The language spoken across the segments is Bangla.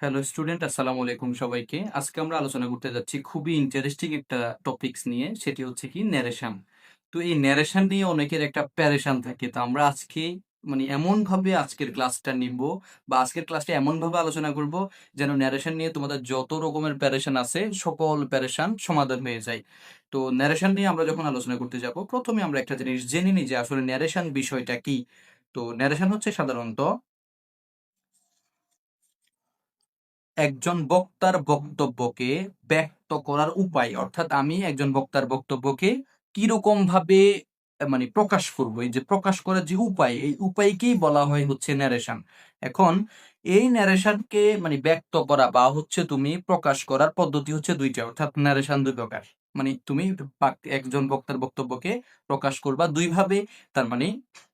হ্যালো স্টুডেন্ট আসসালামু আলাইকুম সবাইকে। আজকে আমরা আলোচনা করতে যাচ্ছি খুবই ইন্টারেস্টিং একটা টপিকস নিয়ে, সেটি হচ্ছে কি ন্যারেশন তো এই ন্যারেশন নিয়ে অনেকের একটা প্যারেশান থাকে। তো আমরা আজকে মানে এমন ভাবে আজকের ক্লাসটা নিব বা আজকের ক্লাসটা এমন ভাবে আলোচনা করব যেন ন্যারেশন নিয়ে তোমাদের যত রকমের প্যারেশান আছে, সকল প্যারেশান সমাধান হয়ে যায়। তো ন্যারেশন নিয়ে আমরা যখন আলোচনা করতে যাব, প্রথমে আমরা একটা জিনিস জেনে নিই যে আসলে ন্যারেশন বিষয়টা কি। তো ন্যারেশন হচ্ছে সাধারণত একজন বক্তার বক্তব্যকে ব্যক্ত করার উপায়, অর্থাৎ আমি একজন বক্তার বক্তব্যকে কীরকম ভাবে মানে প্রকাশ করব, এই যে প্রকাশ করার যে উপায়, এই উপায়কেই বলা হয় হচ্ছে ন্যারেশন এখন এই ন্যারেশনকে মানে ব্যক্ত করা বা হচ্ছে তুমি প্রকাশ করার পদ্ধতি হচ্ছে দুইটা, অর্থাৎ ন্যারেশন দুই প্রকার। মানে তুমি একজন বক্তার বক্তব্যকে প্রকাশ করবা দুই ভাবে তার মানে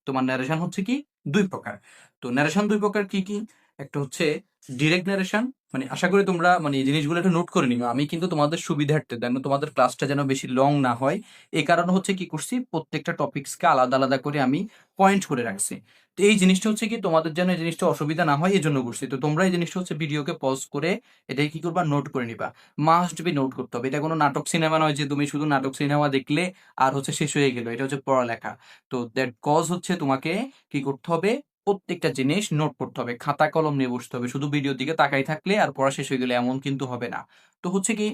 তোমার ন্যারেশন হচ্ছে কি? দুই প্রকার। তো ন্যারেশন দুই প্রকার কি কি? একটা হচ্ছে ডিরেক্ট ন্যারেশন মানে আশা করি তোমরা মানে এই জিনিসগুলো একটু নোট করে নিও আমি কিন্তু তোমাদের সুবিধার্থে, যেন তোমাদের ক্লাসটা যেন বেশি লং না হয়। এই কারণে হচ্ছে কি করছি, প্রত্যেকটা টপিকসকে আলাদা আলাদা করে আমি পয়েন্ট করে রাখছি। তো এই জিনিসটা হচ্ছে কি, তোমাদের যেন এই জিনিসটা অসুবিধা না হয় এই জন্য করছি। তো তোমরা এই জিনিসটা হচ্ছে ভিডিওকে পজ করে এটাই কি করবা নোট করে নিবা। মাস্ট বি নোট করতে হবে। এটা কোনো নাটক সিনেমা নয় যে তুমি শুধু নাটক সিনেমা দেখলে আর হচ্ছে শেষ হয়ে গেল। এটা হচ্ছে পড়ালেখা। তো দ্যাট কজ হচ্ছে তোমাকে কি করতে হবে প্রত্যেকটা জিনিস নোট করতে হবে, খাতা, কলম নিয়ে বসতে হবে, শুধু ভিডিওর দিকে তাকাই থাকলে আর পড়া শেষ হয়ে গেলে এমন কিন্তু হবে না। তো হচ্ছে কি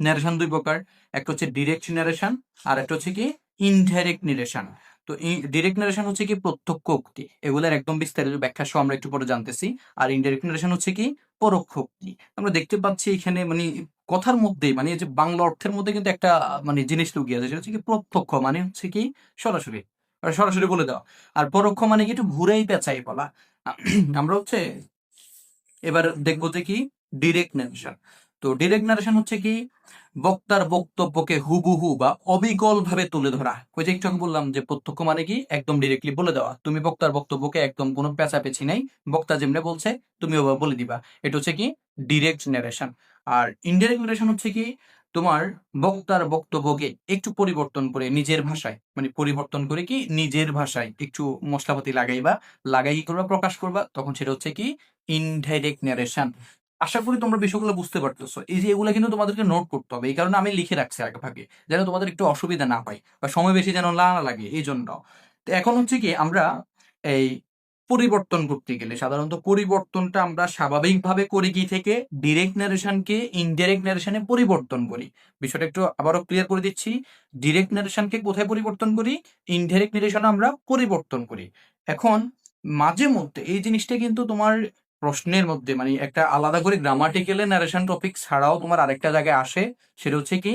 ন্যারেশন দুই প্রকার, একটা হচ্ছে ডিরেক্ট ন্যারেশন আর একটা হচ্ছে কি ইনডাইরেক্ট ন্যারেশন তো ডিরেক্ট ন্যারেশন হচ্ছে কি প্রত্যক্ষ উক্তি, এগুলোর একদম বিস্তারিত ব্যাখ্যা সহ আমরা একটু পরে জানতেছি। আর ইনডাইরেক্ট ন্যারেশন হচ্ছে কি পরোক্ষ উক্তি। আমরা দেখতে পাচ্ছি এখানে মানে কথার মধ্যে মানে যে বাংলা অর্থের মধ্যে কিন্তু একটা মানে জিনিস লুকিয়ে আছে, সেটা হচ্ছে কি প্রত্যক্ষ মানে হচ্ছে কি সরাসরি। সরাসরি বলে দেওয়া। আর পরোক্ষ মানে কি একটু ঘুরেই পেঁচাই বলা। আমরা হচ্ছে এবার দেখব যে কি ডিরেক্ট ন্যারেশন তো ডিরেক্ট ন্যারেশন হচ্ছে কি বক্তার বক্তব্যকে হুবহু বা অবিকল ভাবে তুলে ধরা। ওই যে একটু বললাম যে প্রত্যক্ষ মানে কি একদম ডিরেক্টলি বলে দেওয়া। তুমি বক্তার বক্তব্যকে একদম কোনো পেঁচাপেচি নাই। বক্তা যেমনি বলছে তুমি ওভাবে বলে দিবা। এটা হচ্ছে কি ডিরেক্ট ন্যারেশন আর ইনডিরেক্ট ন্যারেশন হচ্ছে কি, তোমার বক্তার বক্তব্যকে একটু পরিবর্তন করে নিজের ভাষায় মানে পরিবর্তন করে কি নিজের ভাষায় একটু মশলাপাতি লাগাইবা লাগাই কি করবা, প্রকাশ করবা, তখন সেটা হচ্ছে কি ইনডাইরেক্ট ন্যারেশন আশা করি তোমরা বিষয়গুলো বুঝতে পারতেছো। এই যে এগুলো কিন্তু তোমাদেরকে নোট করতে হবে, এই কারণে আমি লিখে রাখছি আগে ভাগে যেন তোমাদের একটু অসুবিধা না হয় বা সময় বেশি যেন না লাগে এই জন্য তো এখন হচ্ছে কি আমরা এই পরিবর্তন করতে গেলে। সাধারণত পরিবর্তনটা আমরা স্বাভাবিকভাবে করি কি থেকে? ডিরেক্ট ন্যারেশনকে ইনডাইরেক্ট ন্যারেশনে পরিবর্তন করি। বিষয়টা একটু আবারও ক্লিয়ার করে দিচ্ছি। ডিরেক্ট ন্যারেশনকে কোথায় পরিবর্তন করি? ইনডাইরেক্ট ন্যারেশনে আমরা পরিবর্তন করি। এখন মাঝে মধ্যে এই জিনিসটা কিন্তু তোমার প্রশ্নের মধ্যে মানে একটা আলাদা করে গ্রামাটিক্যাল ন্যারেশন টপিক ছাড়াও তোমার আরেকটা জায়গায় আসে, সেটা হচ্ছে কি?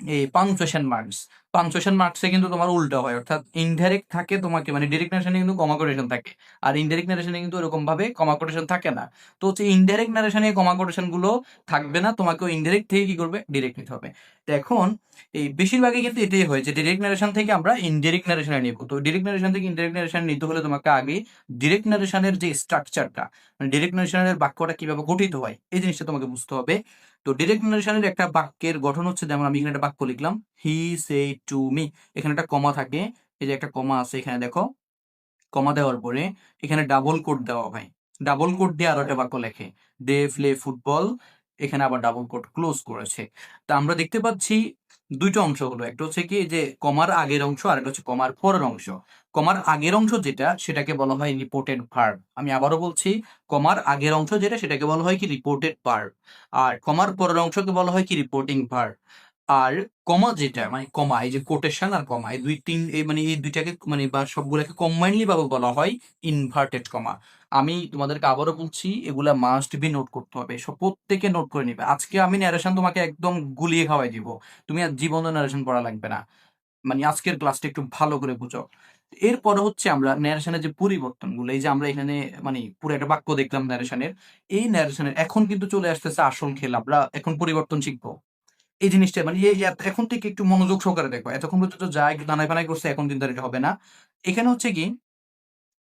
এই পাংচুয়েশন মার্কস পাংচুয়েশন মার্কসে কিন্তু তোমার উল্টো হয়, অর্থাৎ ইনডাইরেক্ট থাকে তোমাকে মানে ডিরেক্ট নারেশনে কিন্তু কমা কোটেশন থাকে। আর ইনডাইরেক্ট নারেশনে কিন্তু এরকম ভাবে কমা কোটেশন থাকে না। তো হচ্ছে ইনডাইরেক্ট নারেশনে কমা কোটেশনগুলো থাকবে না তোমাকে ইনডাইরেক্ট থেকে কি করবে? ডিরেক্ট নিতে হবে। তো এখন এই বেশিরভাগই কিন্তু এটাই হয় যে ডিরেক্ট নারেশন থেকে আমরা ইনডাইরেক্ট নারেশনে নিব। তো ডিরেক্ট নারেশন থেকে ইনডাইরেক্ট নারেশন নিতে হলে তোমাকে আগে ডিরেক্ট নারেশনের যে স্ট্রাকচারটা মানে ডিরেক্ট নারেশনের বাক্যটা কীভাবে গঠিত হয়, এই জিনিসটা তোমাকে বুঝতে হবে। তো ডিরেক্ট নারেশনের একটা বাক্যের গঠন হচ্ছে, যেমন আমি এখানে একটা বাক্য লিখলাম হি সে টু মি এখানে একটা কমা থাকে, এই যে একটা কমা আছে এখানে দেখো কমা দেওয়ার পরে এখানে ডাবল কোড দেওয়া হয়। ডাবল কোড দিয়ে আরও একটা বাক্য লেখে, দে প্লে ফুটবল এখানে আবার ডাবল কোড ক্লোজ করেছে। তা আমরা দেখতে পাচ্ছি দুইটা অংশ হলো, একটা হচ্ছে কি যে কমার আগের অংশ আর একটা হচ্ছে কমার পরের অংশ। কমার আগের অংশ যেটা, সেটাকে বলা হয় রিপোর্টেড ভার্ব আমি আবারও বলছি কমার আগের অংশ যেটা, সেটাকে বলা হয় কি রিপোর্টেড ভার্ব আর কমার পরের অংশকে বলা হয় কি রিপোর্টিং ভার্ব আর কমা যেটা মানে কমা এই যে কোটেশন আর কমা এই দুই তিন, এই মানে এই দুইটাকে মানে বা সবগুলোকে কম্বাইনলি ভাবে বলা হয় ইনভার্টেড কমা আমি তোমাদেরকে আবারও বলছি, এগুলা মাস্ট বি নোট করতে হবে। সব প্রত্যেকে নোট করে নিবে। আজকে আমি ন্যারেশন তোমাকে একদম গুলিয়ে খাওয়াই দিব। তুমি আর জীবনে ন্যারেশন পড়া লাগবে না। মানে আজকের ক্লাসটা একটু ভালো করে বুঝো। এরপরে হচ্ছে আমরা ন্যারেশনের যে পরিবর্তনগুলো, এই যে আমরা এখানে মানে পুরো একটা বাক্য দেখলাম ন্যারেশনের এই ন্যারেশনের এখন কিন্তু চলে আসতেছে আসল খেল আমরা এখন পরিবর্তন শিখব। এই জিনিসটা মানে এখন থেকে একটু মনোযোগ সহকারে দেখো এতক্ষণ পর্যন্ত যা একটু দানাই পানাই করছে, এখন এটা হবে না। এখানে হচ্ছে কি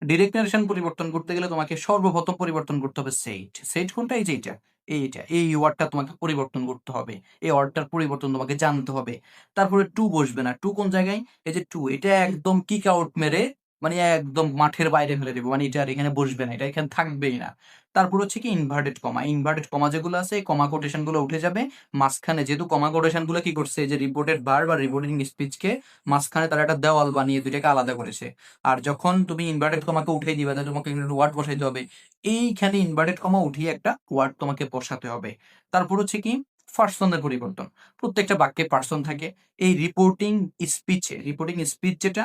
ডিরেক্ট নারেশন পরিবর্তন করতে গেলে তোমাকে সর্বপ্রথম পরিবর্তন করতে হবে সেইট সেইট কোনটা? এই যে এইটা। এইটা। এই ওয়ার্ডটা তোমাকে পরিবর্তন করতে হবে। এই ওয়ার্ডটার পরিবর্তন তোমাকে জানতে হবে। তারপরে টু বসবে না। টু কোন জায়গায়? এই যে টু এটা একদম কিক আউট মেরে মানে একদম মাঠের বাইরে ফেলে দেবো। মানে এটা আর এখানে বসবে না। এটা এখানে থাকবেই না। তারপর হচ্ছে কি ইনভার্টেড কমা ইনভার্টেড কমা যেগুলো আছে, এই কমা কোটেশনগুলো উঠে যাবে। মাঝখানে যেহেতু কমা কোটেশনগুলো কি করছে যে রিপোর্টেড বার বা রিপোর্টিং স্পিচকে মাঝখানে তারা একটা দেওয়াল বানিয়ে দুইটাকে আলাদা করেছে। আর যখন তুমি ইনভার্টেড কমাকে উঠিয়ে দিবে, তাহলে তোমাকে ওয়ার্ড বসাইতে হবে। এইখানে ইনভার্টেড কমা উঠিয়ে একটা ওয়ার্ড তোমাকে বসাতে হবে। তারপর হচ্ছে কি পার্সনের পরিবর্তন। প্রত্যেকটা বাক্যে পার্সন থাকে। এই রিপোর্টিং স্পিচে রিপোর্টিং স্পিচ যেটা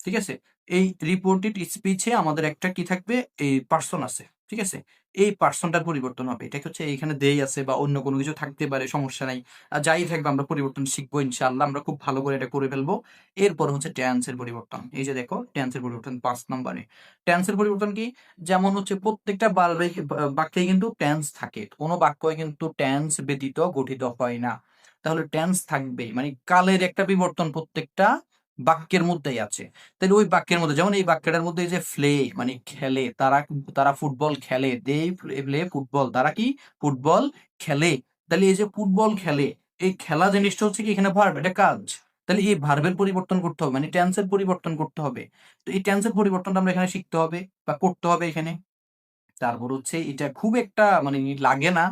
ঠিক আছে? এই রিপোর্টেড স্পিচে আমাদের একটা কি থাকবে? এই পার্সন আছে। ঠিক আছে? এই পার্সনটার পরিবর্তন হবে। এটা হচ্ছে এইখানে দেই আছে বা অন্য কোনো কিছু থাকতে পারে, সমস্যা নাই। যাই থাকবে আমরা পরিবর্তন শিখব ইনশাআল্লাহ। আমরা খুব ভালো করে এটা করে ফেলব। এরপর হচ্ছে টেন্সের পরিবর্তন। এই যে দেখো টেন্সের পরিবর্তন পাঁচ নম্বরে। টেন্সের পরিবর্তন কি? যেমন হচ্ছে প্রত্যেকটা বাল্বে বাক্যে কিন্তু টেন্স থাকে। কোনো বাক্যই কিন্তু টেন্স ব্যতীত গঠিত হয় না। তাহলে টেন্স থাকবেই। মানে কালের একটা বিবর্তন প্রত্যেকটা বাক্যের মধ্যেই আছে। তাহলে ওই বাক্যের মধ্যে, যেমন এই বাক্যটার মধ্যে যে ফ্লে মানে খেলে, তারা তারা ফুটবল খেলে, দে প্লে ফুটবল, তারা কি ফুটবল খেলে। তাহলে এই যে ফুটবল খেলে, এই খেলা জিনিসটা হচ্ছে কি এখানে ভার্ব এটা কাজ। তাহলে এই ভার্বের পরিবর্তন করতে হবে মানে টেন্সের পরিবর্তন করতে হবে। তো এই টেন্সের পরিবর্তনটা আমরা এখানে শিখতে হবে বা করতে হবে এখানে। তারপর হচ্ছে এটা খুব একটা মানে লাগে না।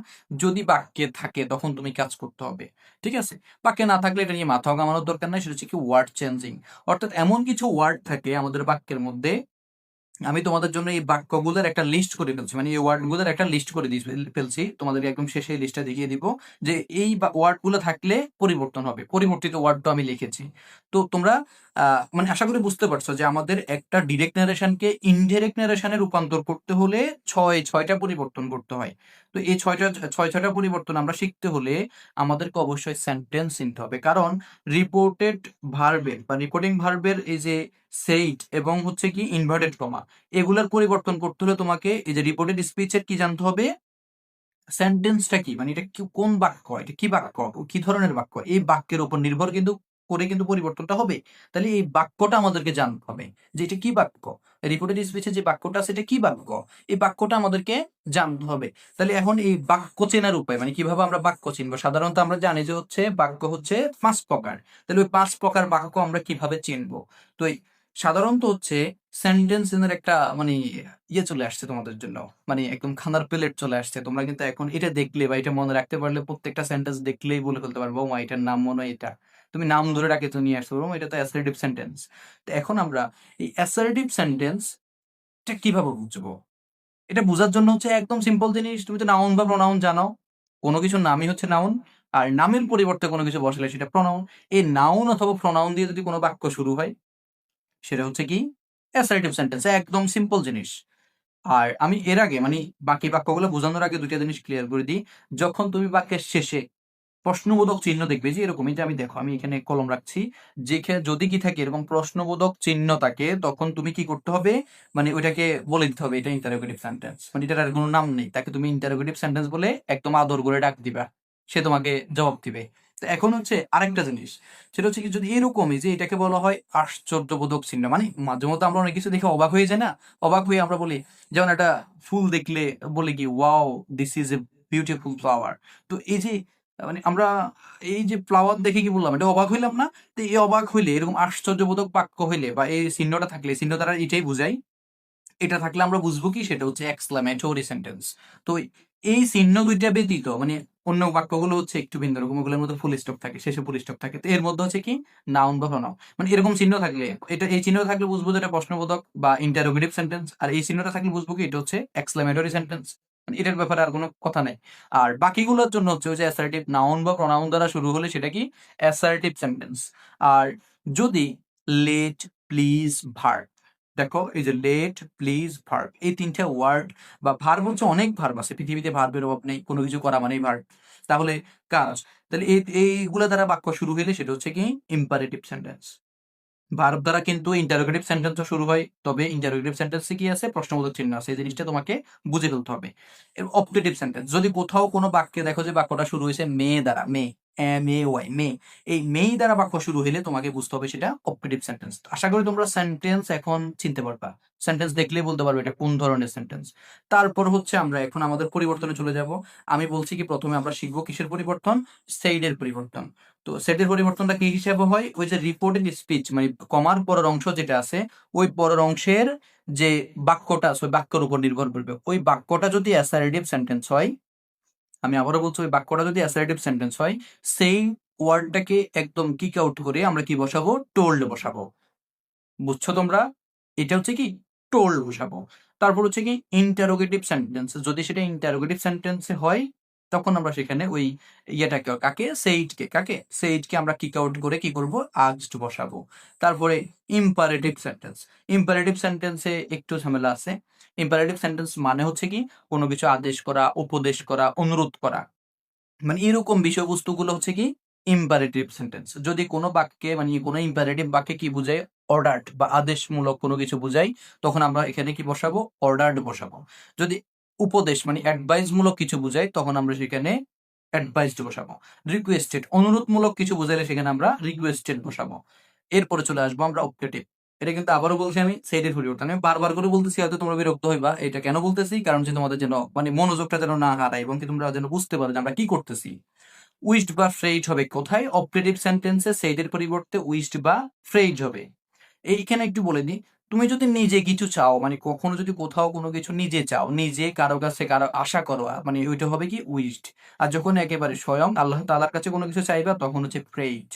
যদি বাক্যে থাকে, তখন তুমি কাজ করতে হবে, ঠিক আছে? বাক্যে না থাকলে এটা নিয়ে মাথাও কামানোর দরকার নাই, সেটা হচ্ছে কি ওয়ার্ড চেঞ্জিং অর্থাৎ এমন কিছু ওয়ার্ড থাকে আমাদের বাক্যের মধ্যে আমি তোমাদের জন্য এই বাক্যগুলোর একটা লিস্ট করে ফেলছি। মানে এই ওয়ার্ডগুলোর একটা লিস্ট করে দিয়ে ফেলছি। তোমাদের একদম শেষে লিস্টটা দেখিয়ে দিব যে এই ওয়ার্ডগুলো থাকলে পরিবর্তন হবে। পরিবর্তিত ওয়ার্ড তো আমি লিখেছি। তো তোমরা মানে আশা করি বুঝতে পারছ যে আমাদের একটা ডিরেক্ট নারেশনকে ইনডিরেক্ট নারেশনে রূপান্তর করতে হলে ছয়, ছয়টা পরিবর্তন করতে হয়। তো এই ছয়টা, ছয়, ছয়টা পরিবর্তন আমরা শিখতে হলে আমাদেরকে অবশ্যই সেন্টেন্স চিনতে হবে। কারণ রিপোর্টেড ভার্বের বা রিপোর্টিং ভার্বের এই যে সেইট এবং হচ্ছে কি ইনভার্টেড কমা এগুলার পরিবর্তন করতে হলে তোমাকে এই যে রিপোর্টেড স্পিচের কি জানতে হবে? সেন্টেন্সটা কি? মানে এটা কোন বাক্য? এটা কি বাক্য? কি ধরনের বাক্য? এই বাক্যের উপর নির্ভর কিন্তু, করে কিন্তু পরিবর্তনটা হবে। তাহলে এই বাক্যটা আমাদেরকে জানতে হবে যে এটা কি বাক্য? রিপোর্টেড স্পিচে যে বাক্যটা আছে, এটা কি বাক্য? এই বাক্যটা আমাদেরকে জানতে হবে। তাহলে এখন এই বাক্য চেনার উপায় মানে কীভাবে আমরা বাক্য চিনবো? সাধারণত আমরা জানি যে হচ্ছে বাক্য হচ্ছে পাঁচ প্রকার। তাহলে ওই পাঁচ প্রকার বাক্য আমরা কীভাবে চিনবো? তো এই সাধারণত হচ্ছে সেন্টেন্স এর একটা মানে ইয়ে চলে আসছে তোমাদের জন্য। মানে একদম খানার প্লেট চলে আসছে। তোমরা কিন্তু এখন এটা দেখলে বা এটা মনে রাখতে পারলে প্রত্যেকটা সেন্টেন্স দেখলেই বলে ফেলতে পারব মা এটার নাম মনে এটা। তুমি নাম ধরে ডাকে তো নিয়ে আসতে পারব এটা তো অ্যাসার্টিভ সেন্টেন্স তো এখন আমরা এই অ্যাসার্টিভ সেন্টেন্স এটা কীভাবে বুঝব? এটা বোঝার জন্য হচ্ছে একদম সিম্পল জিনিস। তুমি তো নাউন বা প্রোনাউন জানো। কোনো কিছু নামই হচ্ছে নাউন আর নামের পরিবর্তে কোনো কিছু বসালে সেটা প্রোনাউন এই নাউন অথবা প্রোনাউন দিয়ে যদি কোনো বাক্য শুরু হয় সেটা হচ্ছে কি? অ্যাসার্টিভ সেন্টেন্স একদম সিম্পল জিনিস। আর আমি এর আগে মানে বাকি বাক্যগুলো বোঝানোর আগে দুইটা জিনিস ক্লিয়ার করে দিই। যখন তুমি বাক্যের শেষে প্রশ্নবোধক চিহ্ন দেখবে যে এরকমই যে আমি দেখো, আমি এখানে কলম রাখছি। যেখানে যদি কি থাকে এরকম প্রশ্নবোধক চিহ্ন থাকে, তখন তুমি কি করতে হবে? মানে ওইটাকে বলে দিতে হবে, এটা ইন্টারোগেটিভ সেন্টেন্স মানে এটার কোনো নাম নেই, তাকে তুমি ইন্টারোগেটিভ সেন্টেন্স বলে একদম আদর করে ডাক দিবা। সে তোমাকে জবাব দিবে। এখন হচ্ছে আরেকটা জিনিস, সেটা হচ্ছে কি যদি এরকমই যে এটাকে বলা হয় আশ্চর্যবোধক চিহ্ন মানে মাঝে মধ্যে আমরা অনেক কিছু দেখে অবাক হয়ে যায় না? অবাক হয়ে আমরা বলি, যেমন একটা ফুল দেখলে বলি কি wow this is a beautiful flower তো এই যে মানে আমরা এই যে ফ্লাওয়ার দেখে কি বললাম, এটা অবাক হইলাম না? তো এই অবাক হইলে, এরকম আশ্চর্যবোধক বাক্য হইলে বা এই চিহ্নটা থাকলে, চিহ্ন দ্বারা এটাই বুঝাই, এটা থাকলে আমরা বুঝব কি? সেটা হচ্ছে এক্সক্লামেটরি সেন্টেন্স তো এই চিহ্ন দুইটা ব্যতীত মানে অন্য বাক্যগুলো হচ্ছে একটু ভিন্ন রকম, ওগুলোর মধ্যে ফুল স্টপ থাকে, শেষে ফুল স্টপ থাকে। তো এর মধ্যে হচ্ছে কি? নাউন বা প্রনাউন মানে এরকম চিহ্ন থাকলে, এটা, এই চিহ্ন থাকলে বুঝব যে এটা প্রশ্নবোধক বা ইন্টারোগেটিভ সেন্টেন্স আর এই চিহ্নটা থাকলে বুঝব কি? এটা হচ্ছে এক্সক্লামেটরি সেন্টেন্স মানে এটার ব্যাপারে আর কোনো কথা নেই। আর বাকিগুলোর জন্য হচ্ছে যে অ্যাসার্টিভ নাউন বা প্রনাউন দ্বারা শুরু হলে সেটা কি? অ্যাসার্টিভ সেন্টেন্স আর যদি লেট প্লিজ ভার্ব দেখো, এই যে লেট প্লিজ ভার্ব এই তিনটা ওয়ার্ড বা ভার্ব হচ্ছে অনেক ভার্ব আছে, পৃথিবীতে ভার্বের অভাব নেই, কোনো কিছু করা মানেই ভার্ব তাহলে কাজ, তাহলে এইগুলো দ্বারা বাক্য শুরু হইলে সেটা হচ্ছে কি? ইম্পারেটিভ সেন্টেন্স ভার্ব দ্বারা কিন্তু ইন্টারোগেটিভ সেন্টেন্সও শুরু হয়। তবে ইন্টারোগেটিভ সেন্টেন্সে কি আছে? প্রশ্নবোধক চিহ্ন আছে। এই জিনিসটা তোমাকে বুঝে ফেলতে হবে। অপটেটিভ সেন্টেন্স যদি কোথাও কোনো বাক্যে দেখো যে বাক্যটা শুরু হয়েছে মেয়ে দ্বারা মেয়ে এম এ ওয়াই, মে, এই মেই দ্বারা বাক্য শুরু হলে তোমাকে বুঝতে হবে সেটা অপারেটিভ সেন্টেন্স আশা করি তোমরা সেন্টেন্স এখন চিনতে পারবা। সেন্টেন্স দেখলেই বলতে পারবে এটা কোন ধরনের সেন্টেন্স তারপর হচ্ছে আমরা এখন আমাদের পরিবর্তনে চলে যাব। আমি বলছি কি প্রথমে আমরা শিখব কিসের পরিবর্তন? সেইডের পরিবর্তন। তো সেটের পরিবর্তনটা কি হিসাবে হয়? ওই যে রিপোর্টেড স্পিচ মানে কমার পরের অংশ যেটা আছে, ওই পরের অংশের যে বাক্যটা আছে, ওই বাক্যের উপর নির্ভর করবে। ওই বাক্যটা যদি অ্যাসারেটিভ সেন্টেন্স হয়, আমি আবারও বলছি, ওই বাক্যটা যদি অ্যাসারেটিভ সেন্টেন্স হয়, সেই ওয়ার্ডটাকে একদম কিক আউট করে আমরা কি বসাবো? টোল্ড বসাবো। বুঝছ তোমরা? এটা হচ্ছে কি? টোল্ড বসাবো। তারপর হচ্ছে কি ইন্টারোগেটিভ সেন্টেন্স যদি সেটা ইন্টারোগেটিভ সেন্টেন্সে হয় তখন আমরা সেখানে ওই ইয়েটাকে, কাকে? সেইটকে কাকে? সেইটকে আমরা কিক আউট করে কি করব? আজড বসাবো। তারপরে ইম্পারেটিভ সেন্টেন্স ইম্পারেটিভ সেন্টেন্সে একটু ঝামেলা আছে। ইম্পারেটিভ সেন্টেন্স মানে হচ্ছে কি? কোনো কিছু আদেশ করা, উপদেশ করা, অনুরোধ করা। মানে এরকম বিষয়বস্তুগুলো হচ্ছে কি? ইম্পারেটিভ সেন্টেন্স যদি কোনো বাক্যে মানে কোনো ইম্পারেটিভ বাক্যে কি বোঝায়? অর্ডার্ড বা আদেশমূলক কোনো কিছু বোঝাই তখন আমরা এখানে কি বসাবো? অর্ডার্ড বসাবো। যদি উপদেশ মানে অ্যাডভাইস মূলক কিছু বোঝাই, তখন আমরা সেখানে অ্যাডভাইসড বসাবো। রিকোয়েস্টেড অনুরোধমূলক কিছু বোঝাইলে সেখানে আমরা রিকোয়েস্টেড বসাবো। এরপরে চলে আসব আমরা অপটেটিভ এটা কিন্তু আবারও বলছি আমি সেইডের পরিবর্তন আমি বারবার করে বলতেছি, হয়তো তোমরা বিরক্ত হইবা, এটা কেন বলতেছি? কারণ যে তোমাদের যেন মানে মনোযোগটা যেন না হারায়, এবং কি তোমরা যেন বুঝতে পারো যে আমরা কি করতেছি। উইস্ট বা ফ্রেইড হবে কোথায়? অপারেটিভ সেন্টেন্সে সেইডের পরিবর্তে উইস্ট বা ফ্রেইড হবে। এইখানে একটু বলে দিই তুমি যদি নিজে কিছু চাও মানে কখনো যদি কোথাও কোনো কিছু নিজে চাও, নিজে কারও কাছে কারও আশা করো মানে ওইটা হবে কি উইস্ট আর যখন একেবারে স্বয়ং আল্লাহ তালার কাছে কোনো কিছু চাইবা, তখন হচ্ছে প্রেইড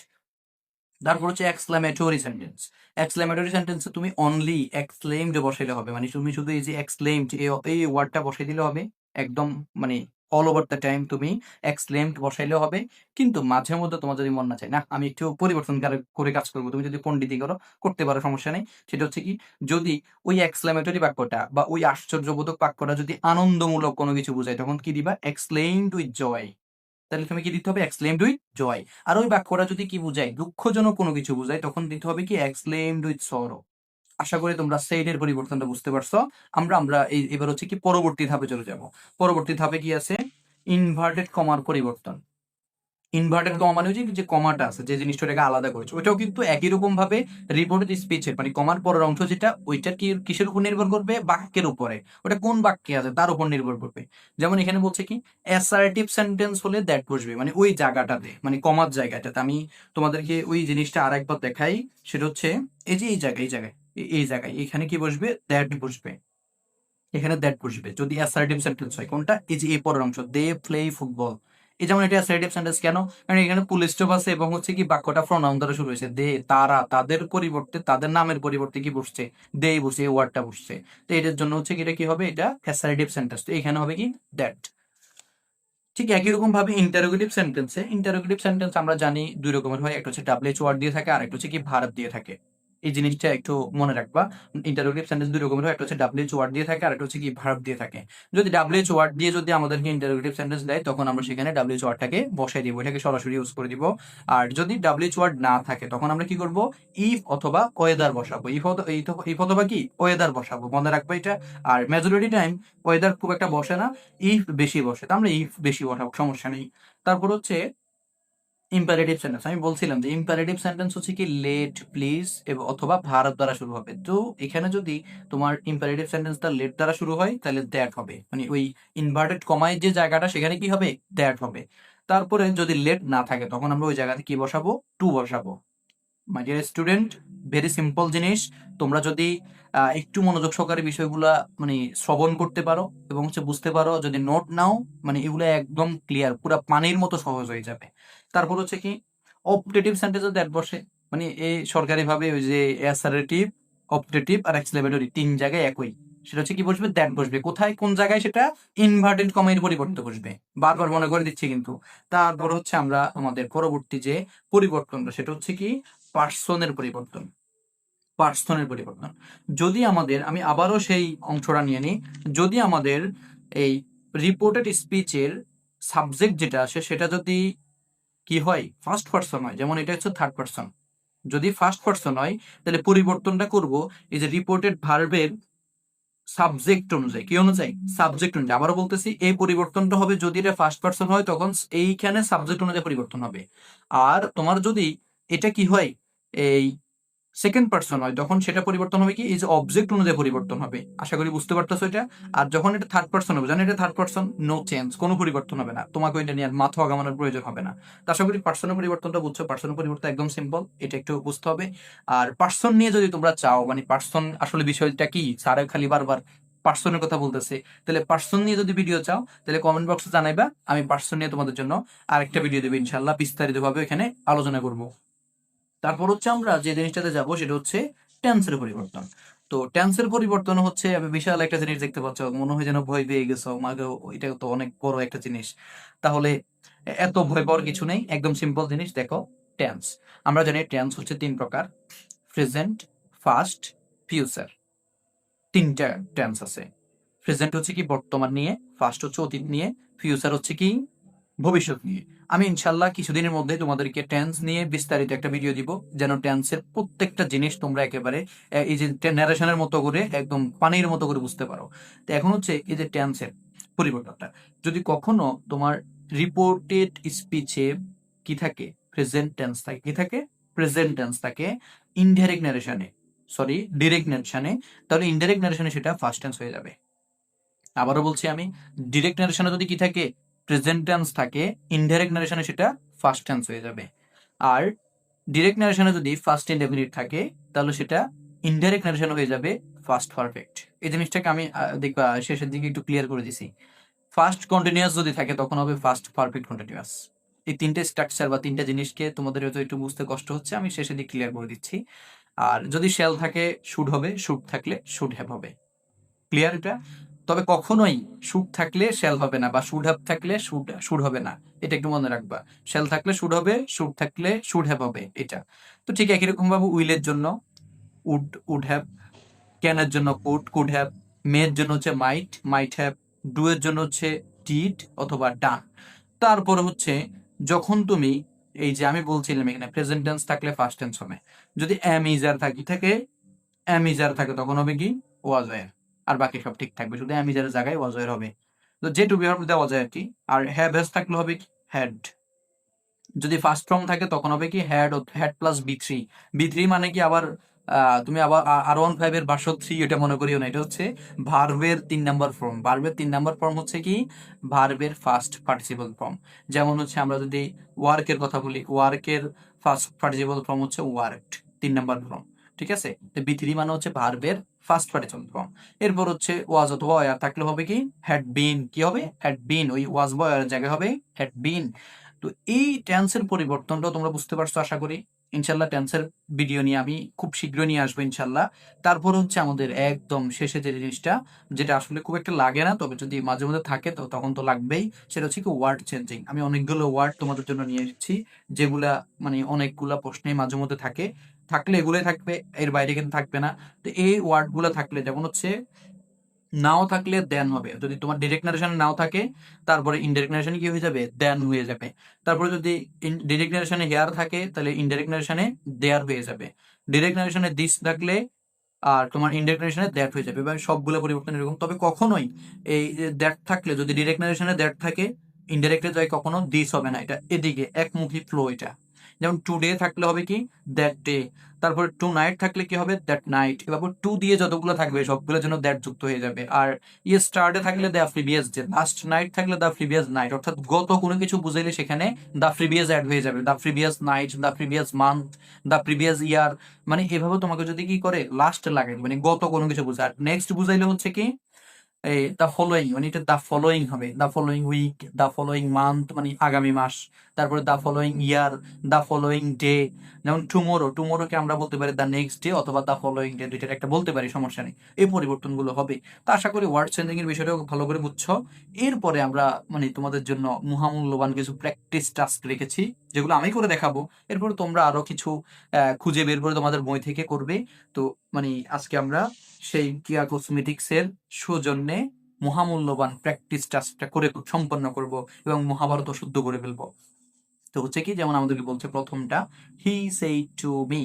তারপর হচ্ছে এক্সক্লামেটরি সেন্টেন্স এক্সক্লামেটরি সেন্টেন্সে তুমি অনলি এক্সক্লেমড বসাইলে হবে। মানে তুমি শুধু এই যে এক্সক্লেমড এই ওয়ার্ডটা বসাই দিলে হবে। একদম মানে অল ওভার দ্য টাইম তুমি এক্সক্লেমড বসাইলেও হবে। কিন্তু মাঝে মধ্যে তোমার যদি মন না চায়, না, আমি একটু পরিবর্তন করে- কাজ করব, তুমি যদি পণ্ডিতি করো, করতে পারো, সমস্যা নেই। সেটা হচ্ছে কি, যদি ওই এক্সক্লামেটরি বাক্যটা বা ওই আশ্চর্যবোধক বাক্যটা যদি আনন্দমূলক কোনো কিছু বোঝায়, তখন কি দিবা? এক্সপ্লেইনড উইথ জয় তাহলে তুমি কি দিতে হবে? এক্সপ্লেমড উইথ জয় আর ওই বাক্যটা যদি কি বোঝায়, দুঃখজনক কোনো কিছু বোঝায়, তখন দিতে হবে কি? এক্সপ্লেমড উইথ সরো আশা করি তোমরা সেইডের পরিবর্তনটা বুঝতে পারছ। আমরা আমরা এই এবার হচ্ছে কি পরবর্তী ধাপে চলে যাব। পরবর্তী ধাপে কি আছে? ইনভার্টেড কমার পরিবর্তন। ইনভার্টেড কমা মানে হচ্ছে যে কমাটা আছে যে জিনিসটাকে আলাদা করেছে। ওইটাও কিন্তু একই রকম ভাবে রিপোর্টেড স্পিচের মানে কমার পরের অংশ যেটা ওইটা কি কিসের উপর নির্ভর করবে? বাক্যের উপরে। ওটা কোন বাক্যে আছে? তার উপর নির্ভর করবে। যেমন এখানে বলছে কি অ্যাসার্টিভ সেন্টেন্স হলে দ্যাট বসবে মানে ওই জায়গাটাতে মানে কমার জায়গাটাতে। আমি তোমাদেরকে ওই জিনিসটা আরেকবার দেখাই সেটা হচ্ছে এই যে এই জায়গায় এই জায়গায়। এই- জায়গায়। এখানে কি বসবে? দ্যাট বসবে। এখানে দ্যাট বসবে। যদি অ্যাসার্টিভ সেন্টেন্স হয়, কোনটা? এই যে, এই পরের অংশ দে প্লে ফুটবল এই যেমন এটা অ্যাসার্টিভ সেন্টেন্স কেন? কারণ এখানে পুলিশ স্টপ আছে এবং হচ্ছে কি বাক্যটা প্রনাউন দ্বারা শুরু হয়েছে। দে তারা, তাদের পরিবর্তে, তাদের নামের পরিবর্তে কি বসছে? দে বসে এই ওয়ার্ডটা বসছে। তো এটার জন্য হচ্ছে কি, এটা কি হবে? এটা অ্যাসার্টিভ সেন্টেন্স তো এখানে হবে কি? দ্যাট ঠিক একই রকম ভাবে ইন্টারোগেটিভ সেন্টেন্সে ইন্টারোগেটিভ সেন্টেন্স আমরা জানি দুই রকমের হয়। একটা হচ্ছে ডাব্লিউএইচ ওয়ার্ড দিয়ে থাকে আর একটা হচ্ছে কি ভার্ব দিয়ে থাকে। এই জিনিসটা একটু মনে রাখবা। ইন্টারোগেটিভ সেন্টেন্স দুই রকমের হয়, একটা হচ্ছে ডাব্লিউএইচ ওয়ার্ড দিয়ে থাকে, আর একটা হচ্ছে কি ভার্ব দিয়ে থাকে। যদি ডাব্লিউএইচ ওয়ার্ড দিয়ে যদি আমাদেরকে ইন্টারোগেটিভ সেন্টেন্স দেয়, তখন আমরা সেখানে ডাব্লিউএইচ ওয়ার্ডটাকে বসাই দিব, এটাকে সরাসরি ইউজ করে দিব। আর যদি ডাব্লিউএইচ ওয়ার্ড না থাকে, তখন আমরা কি করব? ইফ অথবা ওয়েদার বসাবো। ইফ ইফ অথবা কি? ওয়েদার বসাবো। মনে রাখব এটা। আর মেজরিটি টাইম ওয়েদার খুব একটা বসে না ইফ বেশি বসে। তো আমরা ইফ বেশি বসাবো, সমস্যা নেই। তারপর হচ্ছে ইম্পারেটিভ সেন্টেন্স আমি বলছিলাম যে ইম্পারেটিভ সেন্টেন্স হচ্ছে কি লেট প্লিজ অথবা ভারত দ্বারা শুরু হবে। তো এখানে যদি তোমার ইম্পারেটিভ সেন্টেন্সটা লেট দ্বারা শুরু হয়, তাহলে দ্যাট হবে। মানে ওই ইনভার্টেড কমায় যে জায়গাটা, সেখানে কি হবে? দ্যাট হবে। তারপরে যদি লেট না থাকে, তখন আমরা ওই জায়গাতে কি বসাবো? টু বসাবো। My dear student very simple জিনিস। তোমরা যদি একটু মনোযোগ সহকারে বিষয়গুলা মানে শ্রবণ করতে পারো এবং হচ্ছে বুঝতে পারো যদি নোট নাও মানে এগুলো একদম ক্লিয়ার পুরো পানির মতো সহজ হয়ে যাবে। তারপর হচ্ছে কি অপটেটিভ সেন্টেন্সে দ্যাট বসে মানে এই সরকারিভাবে ওই যে অ্যাসারেটিভ অপটেটিভ আর এক্সলেমেটরি তিন জায়গায় একই। সেটা হচ্ছে কি বসবে? দ্যাট বসবে। কোথায়? কোন জায়গায়? সেটা ইনভার্টেড কমের পরিবর্তে বসবে। বারবার মনে করে দিচ্ছি কিন্তু। তারপর হচ্ছে আমরা আমাদের পরবর্তী যে পরিবর্তনটা, সেটা হচ্ছে কি পার্সনের পরিবর্তন। পার্সনের পরিবর্তন। যদি আমাদের, আমি আবারও সেই অংশটা নিয়ে নিই, যদি আমাদের এই রিপোর্টেড স্পিচের সাবজেক্ট যেটা আসে সেটা যদি কি হয়? ফার্স্ট পার্সন হয়, যেমন এটা হচ্ছে থার্ড পার্সন যদি ফার্স্ট পার্সন হয়, তাহলে পরিবর্তনটা করব এই যে রিপোর্টেড ভার্বের সাবজেক্ট অনুযায়ী। কি অনুযায়ী? সাবজেক্ট অনুযায়ী। আবারও বলতেছি, এই পরিবর্তনটা হবে যদি এটা ফার্স্ট পার্সন হয়, তখন এইখানে সাবজেক্ট অনুযায়ী পরিবর্তন হবে। আর তোমার যদি এটা কি হয়, এই সেকেন্ড পার্সন হয় তখন সেটা পরিবর্তন হবে কি? এই যে অবজেক্ট অনুযায়ী পরিবর্তন হবে। আশা করি বুঝতে পারতেছো এটা? আর যখন এটা থার্ড পার্সন হবে, জানো এটা থার্ড পার্সন নো চেঞ্জ কোনো পরিবর্তন হবে না। তোমাকে এটা নিয়ে মাথা আগামানোর প্রয়োজন হবে না। তো আশা করি পার্সনের পরিবর্তনটা বুঝছ? পার্সনের পরিবর্তন একদম সিম্পল এটা একটু বুঝতে হবে। আর পার্সন নিয়ে যদি তোমরা চাও মানে পার্সন আসলে বিষয়টা কি? স্যার খালি বারবার পার্সনের কথা বলতেছে। তাহলে পার্সন নিয়ে যদি ভিডিও চাও, তাহলে কমেন্ট বক্সে জানাইবা, আমি পার্সন নিয়ে তোমাদের জন্য আরেকটা ভিডিও দেবো ইনশাল্লাহ বিস্তারিতভাবে এখানে আলোচনা করব। তারপর হচ্ছে আমরা যে জিনিসটাতে যাব সেটা হচ্ছে টেন্সের পরিবর্তন। তো টেন্সের পরিবর্তন হচ্ছে আমি বিশাল একটা জিনিস দেখতে পাচ্ছ, মনে হয় যেন ভয় পেয়ে গেছো মাকে এটা তো অনেক বড় একটা জিনিস। তাহলে এত ভয় পাওয়ার কিছু নেই, একদম সিম্পল জিনিস, দেখো টেন্স আমরা জানি টেন্স হচ্ছে তিন প্রকার প্রেজেন্ট ফাস্ট ফিউচার তিনটা টেন্স আছে। প্রেজেন্ট হচ্ছে কি বর্তমান নিয়ে ফার্স্ট হচ্ছে অতীত নিয়ে ফিউচার হচ্ছে কি ভবিষ্যৎ নিয়ে। আমি ইনশাল্লাহ কিছুদিনের মধ্যে তোমাদেরকে টেন্স নিয়ে বিস্তারিত একটা ভিডিও দিব, যেন টেন্সের প্রত্যেকটা জিনিস তোমরা একেবারে এই যে ন্যারেশনের মতো করে, একদম পানির মতো করে বুঝতে পারো। তো এখন হচ্ছে এই যে টেন্সের পরিবর্তনটা। যদি কখনো তোমার রিপোর্টেড স্পিচে কি থাকে? প্রেজেন্ট টেন্স থাকে। কি থাকে? প্রেজেন্ট টেন্স থাকে ইনডাইরেক্ট ন্যারেশনে সরি ডিরেক্ট ন্যারেশনে তাহলে ইনডাইরেক্ট ন্যারেশনে সেটা ফার্স্ট টেন্স হয়ে যাবে। আবারও বলছি আমি ডিরেক্ট ন্যারেশনে যদি কি থাকে? প্রেজেন্ট টেন্স থাকে ইনডাইরেক্ট নারেশনে সেটা ফার্স্ট টেন্স হয়ে যাবে। আর ডিরেক্ট নারেশনে যদি ফার্স্ট ইনডেফিনিট থাকে, তাহলে সেটা ইনডাইরেক্ট নারেশন হয়ে যাবে ফার্স্ট পারফেক্ট এই জিনিসটাকে আমি দেখবা, শেষের দিকে একটু ক্লিয়ার করে দিছি। ফার্স্ট কন্টিনিউয়াস যদি থাকে, তখন হবে ফার্স্ট পারফেক্ট কন্টিনিউয়াস এই তিনটে স্ট্রাকচার বা তিনটে জিনিসকে তোমাদের হয়তো একটু বুঝতে কষ্ট হচ্ছে, আমি শেষের দিকে ক্লিয়ার করে দিচ্ছি। আর যদি শেল থাকে শুট হবে শুট থাকলে শুট হ্যাভ হবে। ক্লিয়ার এটা? তবে কখনোই শুড থাকলে শেল হবে না বা শুড হ্যাভ থাকলে শুড শুড হবে না। এটা একটু মনে রাখবা। শেল থাকলে শুড হবে শুড থাকলে শুড হ্যাভ হবে এটা। তো ঠিক একই রকম ভাবে উইলের জন্য উড উড হ্যাভ ক্যানের জন্য কুড কুড হ্যাভ মেয়ের জন্য হচ্ছে মাইট মাইট হ্যাভ ডু এর জন্য হচ্ছে ডিড অথবা ডান তারপরে হচ্ছে যখন তুমি এই যে আমি বলছিলাম এখানে প্রেজেন্ট টেন্স থাকলে ফার্স্ট টেন্স হবে। যদি এম ইজার থাকি থাকে এম ইজার থাকে তখন হবে কি? ওয়াজ আর বাকি সব ঠিক থাকবে। শুধু আমি অ্যামিজারের জায়গায় ওয়াজয়ের হবে। তো যে টু বিহার দেওয়া যায় আর কি। আর হ্যাভ হ্যাজ থাকলে হবে কি? হ্যাড যদি ফার্স্ট ফর্ম থাকে, তখন হবে কি? Had had plus B three B three মানে কি? আবার তুমি আবার আর ওয়ান ফাইভ এর বাসো থ্রি এটা মনে করিও না। এটা হচ্ছে ভার্বের তিন নাম্বার ফর্ম ভার্বের তিন নাম্বার ফর্ম হচ্ছে কি? ভার্বের ফার্স্ট পার্টিসিপল ফর্ম যেমন হচ্ছে আমরা যদি ওয়ার্কের কথা বলি ওয়ার্কের ফার্স্ট পার্টিসিপল ফর্ম হচ্ছে ওয়ার্কড তিন নাম্বার ফর্ম ঠিক আছে? তো বি থ্রি মানে হচ্ছে ভার্বের ফার্স্ট পার্টিসিপল ফর্ম এরপর হচ্ছে ওয়াজ অথবা ওয়ার থাকলে হবে কি? হ্যাড বিন কি হবে? হ্যাড বিন ওই ওয়াজ বয়ার জায়গায় হবে হ্যাড বিন তো এই টেন্সের পরিবর্তনটা তোমরা বুঝতে পারছ আশা করি। ইনশাল্লাহ টেন্সের ভিডিও নিয়ে আমি খুব শীঘ্রই নিয়ে আসব ইনশাল্লাহ তারপর হচ্ছে আমাদের একদম শেষে যে জিনিসটা, যেটা আসলে খুব একটা লাগে না, তবে যদি মাঝে মধ্যে থাকে, তো তখন তো লাগবেই। সেটা হচ্ছে কি ওয়ার্ড চেঞ্জিং আমি অনেকগুলো ওয়ার্ড তোমাদের জন্য নিয়ে এসেছি, যেগুলা মানে অনেকগুলা প্রশ্নে মাঝে মধ্যে থাকে। থাকলে এগুলোই থাকবে, এর বাইরে কিন্তু থাকবে না। তো এই ওয়ার্ডগুলো থাকলে, যেমন হচ্ছে, নাও থাকলে দেন হবে। যদি তোমার ডিরেক্ট নারেশন নাও থাকে, তারপরে ইনডাইরেক্ট নারেশনে কি হয়ে যাবে? দেন হয়ে যাবে। তারপরে যদি ডিরেক্ট নারেশনে হেয়ার থাকে, তাহলে ইনডাইরেক্ট নারেশনে দেয়ার হয়ে যাবে। ডিরেক্ট নারেশনে দিস থাকলে, আর তোমার ইনডাইরেক্ট নারেশনে দ্যাট হয়ে যাবে, বা সবগুলো পরিবর্তন এরকম। তবে কখনোই এই দ্যাট থাকলে, যদি ডিরেক্ট নারেশনে দ্যাট থাকে ইনডাইরেক্টে যায় কখনো দিস হবে না। এটা এদিকে, একমুখী ফ্লো এটা। যেমন টু ডে থাকলে হবে কি দ্যাট ডে তারপর টু নাইট থাকলে কি হবে দ্যাট নাইট এবার টু দিয়ে যতগুলো থাকবে, সবগুলোর জন্য দ্যাট যুক্ত হয়ে যাবে। আর ইয়ে স্টার্টে থাকলে the previous day last night থাকলে দ্য প্রিভিয়াস নাইট অর্থাৎ গত কোনো কিছু বুঝাইলে সেখানে দ্য প্রিভিয়াস অ্যাড হয়ে যাবে। The previous night the previous month the previous year মানে এভাবে তোমাকে যদি কি করে লাস্ট লাগে মানে গত কোনো কিছু বুঝায়। আর নেক্সট বুঝাইলে হচ্ছে কি এই দ্য ফলোয়িং মানে এটা দ্য ফলোয়িং হবে the following week the following month মানে আগামী মাস, তারপরে the following year the following day যেমন টুমোরো টুমোরোকে আমরা বলতে পারি দ্য নেক্সট ডে অথবা দ্য ফলোয়িং ডে দুইটার একটা বলতে পারি, সমস্যা নেই। এই পরিবর্তনগুলো হবে। তো আশা করি ওয়ার্ড চেঞ্জিং এর বিষয়টাও ভালো করে বুঝছ। এরপরে আমরা মানে তোমাদের জন্য মহামূল্যবান কিছু প্র্যাকটিস টাস্ক রেখেছি, যেগুলো আমি করে দেখাবো। এরপরে তোমরা আরও কিছু খুঁজে বের করে তোমাদের বই থেকে করবে। তো মানে আজকে আমরা সেই কিয়া কসমেটিক্স এর সৌজন্যে মহামূল্যবান প্র্যাকটিস টাস্কটা করে সম্পন্ন করব এবং মহাভারত শুদ্ধ করে ফেলব। তো হচ্ছে কি, যেমন আমাদেরকে বলছে প্রথমটা হি সেই টু মি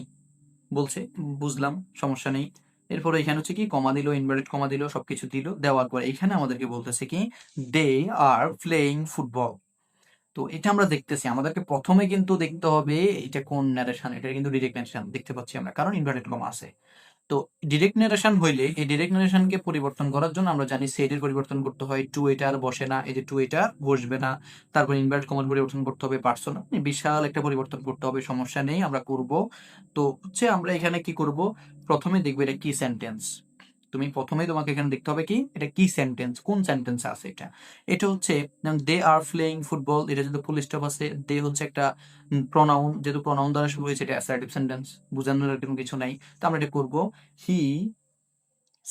বলছে, বুঝলাম, সমস্যা নেই। এরপরে এখানে হচ্ছে কি, কমা দিল ইনভার্টেড কমা দিল, সবকিছু দিল, দেওয়ার পর এখানে আমাদেরকে বলতেছে কি দে আর প্লেইং ফুটবল তো এটা আমরা দেখতেছি, আমাদেরকে প্রথমে কিন্তু দেখতে হবে এটা কোন ন্যারেশন এটা কিন্তু ডিরেক্ট ন্যারেশন দেখতে পাচ্ছি আমরা, কারণ ইনভার্টেড কমা আছে। তো ডিরেক্ট নারেশন হইলে এই ডিরেক্ট নারেশনকে পরিবর্তন করার জন্য আমরা জানি সেটের পরিবর্তন করতে হয় টু এটার বসে না, এই যে টু এটা বসবে না। তারপর ইনভার্ট কমন পরিবর্তন করতে হবে পার্সন বিশাল একটা পরিবর্তন করতে হবে, সমস্যা নেই, আমরা করব। তো হচ্ছে আমরা এখানে কি করব? প্রথমে দেখব এটা কি সেন্টেন্স তুমি প্রথমেই তোমাকে এখানে দেখতে হবে কি? এটা কি সেন্টেন্স কোন সেন্টেন্স আছে এটা? এটা হচ্ছে দে আর প্লেইং ফুটবল এটা যেহেতু ফুল স্টপ আছে দে হচ্ছে একটা প্রনাউন যেহেতু প্রনাউন দ্বারা শুরু হয়েছে, এটা অ্যাসার্টিভ সেন্টেন্স বোঝানোর এরকম কিছু নাই। তো আমরা এটা করব হি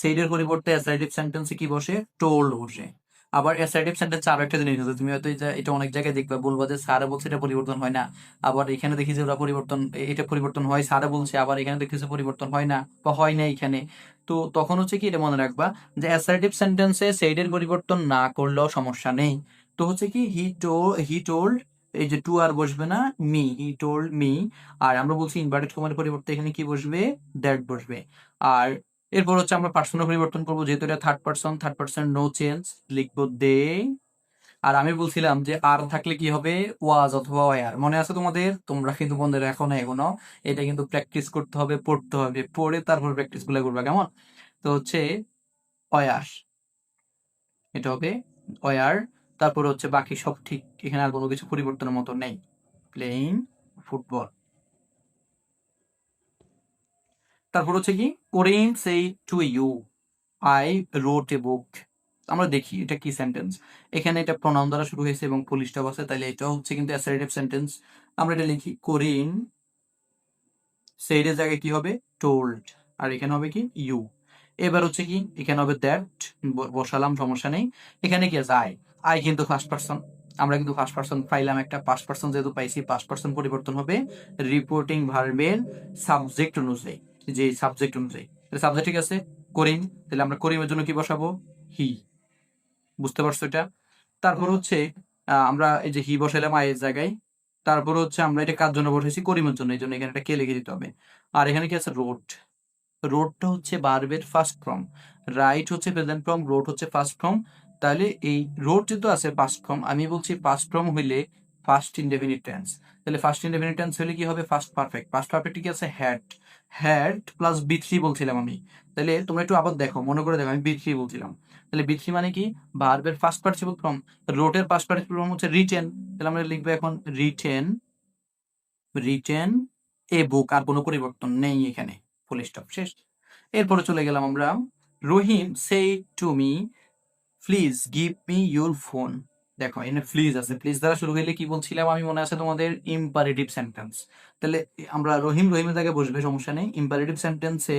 সেইডের পরিবর্তে অ্যাসার্টিভ সেন্টেন্সে কি বসে? টোল্ড বসে। আবার অ্যাসার্টিভ সেন্টেন্স আরও একটা জিনিস আছে। তুমি হয়তো এটা- অনেক জায়গায় দেখবে, বলব যে স্যারে বলছে এটা পরিবর্তন হয় না। আবার এখানে দেখি যে ওরা পরিবর্তন এটা পরিবর্তন হয় স্যারে বলছে, আবার এখানে দেখতেছে পরিবর্তন হয় না বা হয় না এখানে। তো তখন হচ্ছে কি এটা মনে রাখবা যে অ্যাসার্টিভ সেন্টেন্সে সেইডের পরিবর্তন না করলেও সমস্যা নেই। তো হচ্ছে কি হি টো হি টোল্ড এই যে টু আর বসবে না মি হি টোল্ড মি আর আমরা বলছি ইনভার্টেড কমার পরিবর্তে এখানে কি বসবে? দ্যাট বসবে। আর এরপর হচ্ছে আমরা পার্সনের পরিবর্তন করব, যেহেতু এটা third person third person no change লিখব দে আর আমি বলছিলাম যে আর থাকলে কি হবে? ওয়াজ অথবা ওয়ার মনে আছে তোমাদের? তোমরা কিন্তু বন্ধুরা এখনও এখনও এটা কিন্তু প্র্যাকটিস করতে হবে, পড়তে হবে। পড়ে তারপর প্র্যাকটিসগুলো করবে, কেমন? তো হচ্ছে অয়ার এটা হবে অয়ার তারপর হচ্ছে বাকি সব ঠিক। এখানে আর কোনো কিছু পরিবর্তনের মতো নেই। প্লেইং ফুটবল তারপর হচ্ছে কি Karim said to you I wrote a book আমরা দেখি, এটা কি সেন্টেন্স এখানে এটা প্রনাউন দ্বারা শুরু হয়েছে এবং ফুল স্টপ আছে তাহলে এটা হচ্ছে কিন্তু অ্যাসারেটিভ সেন্টেন্স আমরা এটা লিখি কোরিন সেইডের জায়গায় কি হবে? টোল্ড আর এখানে হবে কি ইউ এবার হচ্ছে কি, এখানে হবে দ্যাট বসালাম, সমস্যা নেই। এখানে কি আছে? আই আই কিন্তু ফার্স্ট পার্সন আমরা কিন্তু ফার্স্ট পার্সন পাইলাম একটা পাঁচ পার্সন যেহেতু পাইছি পাঁচ পার্সন পরিবর্তন হবে রিপোর্টিং ভার্বের সাবজেক্ট অনুযায়ী। যে সাবজেক্ট অনুযায়ী। সাবজেক্ট ঠিক আছে? করিম, তাহলে আমরা করিমের জন্য কি বসাবো? হি বুঝতে পারছ এটা? তারপর হচ্ছে আমরা এই যে হি বসাইলাম আয়ের জায়গায়, তারপর হচ্ছে আমরা এটা কার জন্য বসেছি করিমের জন্য। এই জন্য এখানে একটা কে লিখে দিতে হবে। আর এখানে কি আছে? রোড রোডটা হচ্ছে বার্বের ফার্স্ট ফর্ম রাইট হচ্ছে প্রেজেন্ট ফর্ম রোড হচ্ছে ফার্স্ট ফর্ম তাহলে এই রোড যেহেতু আছে ফার্স্ট ফর্ম আমি বলছি ফার্স্ট ফর্ম হইলে ফার্স্ট ইনডেফিনিট টেন্স তাহলে ফার্স্ট ইনডেফিনিট টেন্স হলে কি হবে? ফার্স্ট পারফেক্ট ফার্স্ট পারফেক্ট কি আছে? Had had plus B three বলছিলাম আমি। তাহলে তোমরা একটু আবার দেখো, মনে করে দেখো, আমি বি থ্রি বলছিলাম। তাহলে বি থ্রি মানে কি? ভার্বের ফার্স্ট পার্টিসিপল ফর্ম রোডের ফার্স্ট পার্টিসিপল ফর্ম হচ্ছে রিটেন তাহলে আমরা লিখব এখন রিটেন রিটেন এ বুক আর কোনো পরিবর্তন নেই এখানে ফুল স্টপ শেষ। এরপরে চলে গেলাম আমরা, Rahim said to me please give me your phone দেখো এখানে প্লিজ আছে। প্লিজ দ্বারা শুরু হইলে কি বলছিলাম? আমি মনে আছে তোমাদের ইম্পারেটিভ সেন্টেন্স তাহলে আমরা রহিম রহিমের জায়গায় বসবে, সমস্যা নেই। ইম্পারেটিভ সেন্টেন্সে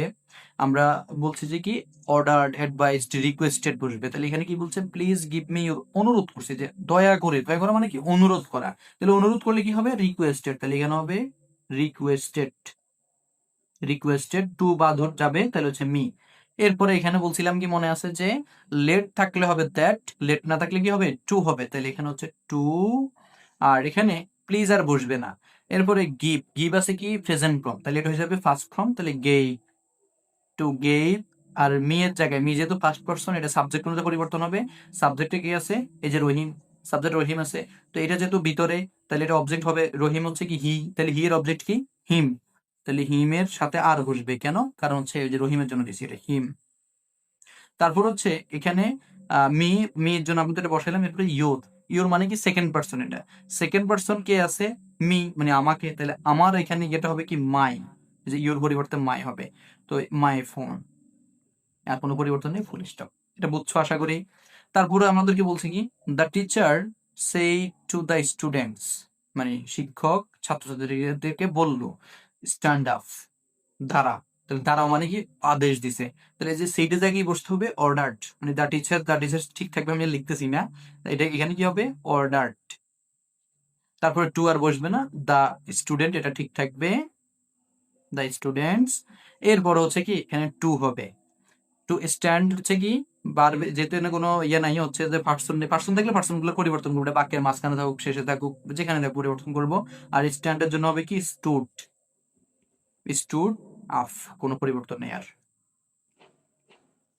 আমরা বলছি যে কি অর্ডার অ্যাডভাইস রিকোয়েস্টেড বসবে। তাহলে এখানে কি বলছে? প্লিজ গিভ মি অনুরোধ করছে যে দয়া করে, দয়া করা মানে কি? অনুরোধ করা। তাহলে অনুরোধ করলে কি হবে? রিকোয়েস্টেড তাহলে এখানে হবে রিকোয়েস্টেড রিকোয়েস্টেড টু বা ধর যাবে, তাহলে হচ্ছে মি এরপরে এখানে বলছিলাম কি মনে আছে যে লেট থাকলে হবে দ্যাট লেট না থাকলে কি হবে? টু হবে। তাহলে এখানে হচ্ছে টু আর এখানে প্লিজ আর বসবে না। এরপরে গিভ গিভ আছে কি? প্রেজেন্ট ফর্ম তাহলে এটা হয়ে যাবে ফার্স্ট ফর্ম তাহলে গেই টু গেই আর মি এর জায়গায় মি যেহেতু ফার্স্ট পার্সন এটা সাবজেক্ট অনুযায়ী পরিবর্তন হবে? সাবজেক্টে কি আছে? এই যে রহিম সাবজেক্ট রহিম আছে। তো এটা যেহেতু ভিতরে, তাহলে এটা অবজেক্ট হবে, রহিম হচ্ছে কি হি তাহলে হি এর অবজেক্ট কি? হিম তাহলে হিমের সাথে আর বসবে কেন? কারণ হচ্ছে এই যে রহিমের জন্য দিছি এটা হিম। তারপর হচ্ছে এখানে মি মি এর জন্য আমি তো এটা বসাইলাম, এরপরে ইউথ ইউর মানে কি? সেকেন্ড পার্সন এটা। সেকেন্ড পার্সন কে আছে? মি মানে আমাকে, তাহলে আমার এখানে যেটা হবে কি? মাই। যে ইউর পরিবর্তে মাই হবে। তো মাই ফোন। আর কোনো পরিবর্তন নেই ফুল স্টপ এটা বুঝছ, আশা করি? তারপরে আমাদেরকে বলছে কি? The teacher said to the students মানে শিক্ষক ছাত্রছাত্রীদেরকে বলল স্ট্যান্ড আপ দাঁড়া। তাহলে মানে কি? আদেশ দিছে। তাহলে যে সেইটা জায়গায় বসতে হবে? অর্ডার্ড মানে দ্য টিচার দ্য টিচার ঠিক থাকবে আমি লিখতেছি না। এটা এখানে কি হবে? অর্ডার্ড তারপরে টু আর বসবে না। দ্য স্টুডেন্ট এটা ঠিক থাকবে। দ্য স্টুডেন্টস এরপর হচ্ছে কি? এখানে টু হবে। টু স্ট্যান্ড হচ্ছে কি? বাড়বে যেহেতু এখানে কোনো ইয়ে নাই, হচ্ছে যে পার্সন নেই। পার্সন থাকলে পার্সনগুলো পরিবর্তন করব। বাক্যের মাঝখানে থাকুক, শেষে থাকুক, যেখানে থাকুক পরিবর্তন করব। আর স্ট্যান্ডের জন্য হবে কি? স্টুড স্টুড আফ, কোনো পরিবর্তন নেই আর।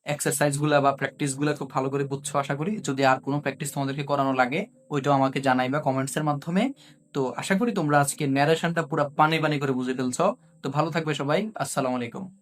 এক্সারসাইজগুলা বা প্র্যাকটিসগুলা খুব ভালো করে বুঝছ আশা করি? যদি আর কোনো প্র্যাকটিস তোমাদেরকে করানো লাগে, ওইটাও আমাকে জানাইবা কমেন্টস এর মাধ্যমে। তো আশা করি তোমরা আজকে ন্যারেশনটা পুরো পানি পানি করে বুঝে ফেলছো। তো ভালো থাকবে সবাই, আসসালামু আলাইকুম।